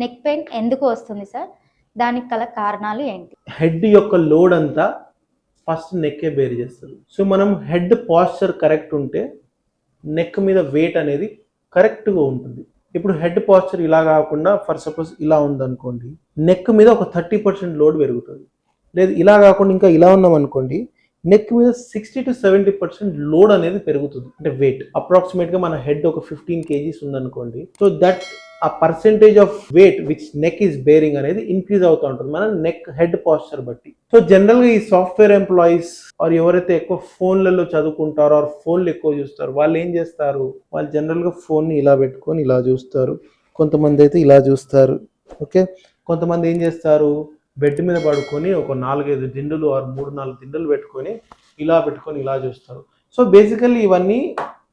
Neck pain ఎందుకు వస్తుంది sir దానికి గల కారణాలు ఏంటి? హెడ్ యొక్క లోడ్ అంతా ఫస్ట్ నెక్కే బేర్ చేస్తుంది. సో మనం హెడ్ పాస్చర్ కరెక్ట్ ఉంటే నెక్ మీద వెయిట్ అనేది కరెక్ట్గా ఉంటుంది. ఇప్పుడు హెడ్ పాస్చర్ ఇలా కాకుండా ఫర్ సపోజ్ ఇలా ఉందనుకోండి నెక్ మీద ఒక థర్టీ పర్సెంట్ లోడ్ పెరుగుతుంది. లేదు ఇలా కాకుండా ఇంకా ఇలా ఉన్నాం అనుకోండి నెక్ మీద sixty to seventy percent load అనేది పెరుగుతుంది. అంటే వెయిట్ అప్రాక్సిమేట్గా మన హెడ్ ఒక ఫిఫ్టీన్ కేజీస్ ఉందనుకోండి. సో దట్ ఆ percentage of weight which neck is bearing అనేది ఇంక్రీజ్ అవుతూ ఉంటుంది. మన నెక్ హెడ్ పాస్చర్ బట్టి. సో జనరల్గా ఈ సాఫ్ట్వేర్ ఎంప్లాయీస్ ఆర్ ఎవరైతే ఎక్కువ ఫోన్లలో చదువుకుంటారో ఆర్ ఫోన్లు ఎక్కువ చూస్తారు వాళ్ళు ఏం చేస్తారు? వాళ్ళు జనరల్గా ఫోన్ని ఇలా పెట్టుకొని ఇలా చూస్తారు. కొంతమంది అయితే ఇలా చూస్తారు. ఓకే? కొంతమంది ఏం చేస్తారు? బెడ్ మీద పడుకొని ఒక నాలుగైదు దిండులు ఆరు మూడు నాలుగు దిండులు పెట్టుకొని ఇలా పెట్టుకొని ఇలా చూస్తారు. సో బేసికల్లీ ఇవన్నీ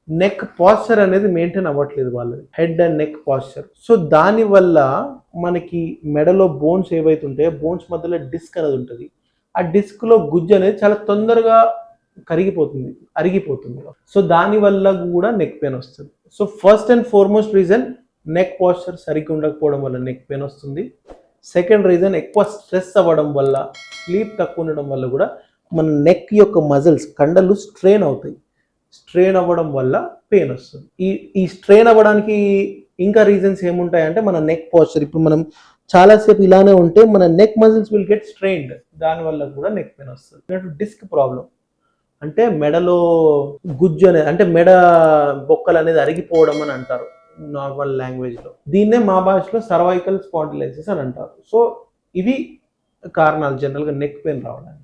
నెక్ పాస్చర్ అనేది మెయింటైన్ అవ్వట్లేదు వాళ్ళది head and neck posture so దానివల్ల మనకి మెడలో బోన్స్ ఏవైతే ఉంటాయో బోన్స్ మధ్యలో డిస్క్ అనేది ఉంటుంది. ఆ డిస్క్లో గుజ్జు అనేది చాలా తొందరగా కరిగిపోతుంది అరిగిపోతుంది. సో దానివల్ల కూడా నెక్ పెయిన్ వస్తుంది. So first and foremost reason neck posture సరిగ్గా ఉండకపోవడం వల్ల నెక్ పెయిన్ వస్తుంది. సెకండ్ రీజన్ ఎక్కువ స్ట్రెస్ అవ్వడం వల్ల స్లీప్ తక్కువ ఉండడం వల్ల కూడా మన నెక్ యొక్క మజిల్స్ కండలు స్ట్రెయిన్ అవుతాయి. స్ట్రెయిన్ అవ్వడం వల్ల పెయిన్ వస్తుంది. ఈ ఈ స్ట్రెయిన్ అవ్వడానికి ఇంకా రీజన్స్ ఏముంటాయంటే మన నెక్ పాస్చర్. ఇప్పుడు మనం చాలాసేపు ఇలానే ఉంటే మన neck muscles will get strained. దానివల్ల కూడా నెక్ పెయిన్ వస్తుంది. Disc problem. అంటే మెడలో గుజ్జు అనేది అంటే మెడ బొక్కలు అనేది అరిగిపోవడం అని అంటారు నార్మల్ లాంగ్వేజ్లో దీన్నే మా భాషలో సర్వైకల్ స్పాండిలైసిస్ అని అంటారు. సో ఇవి కారణాలు. జనరల్గా నెక్ పెయిన్ రావడానికి.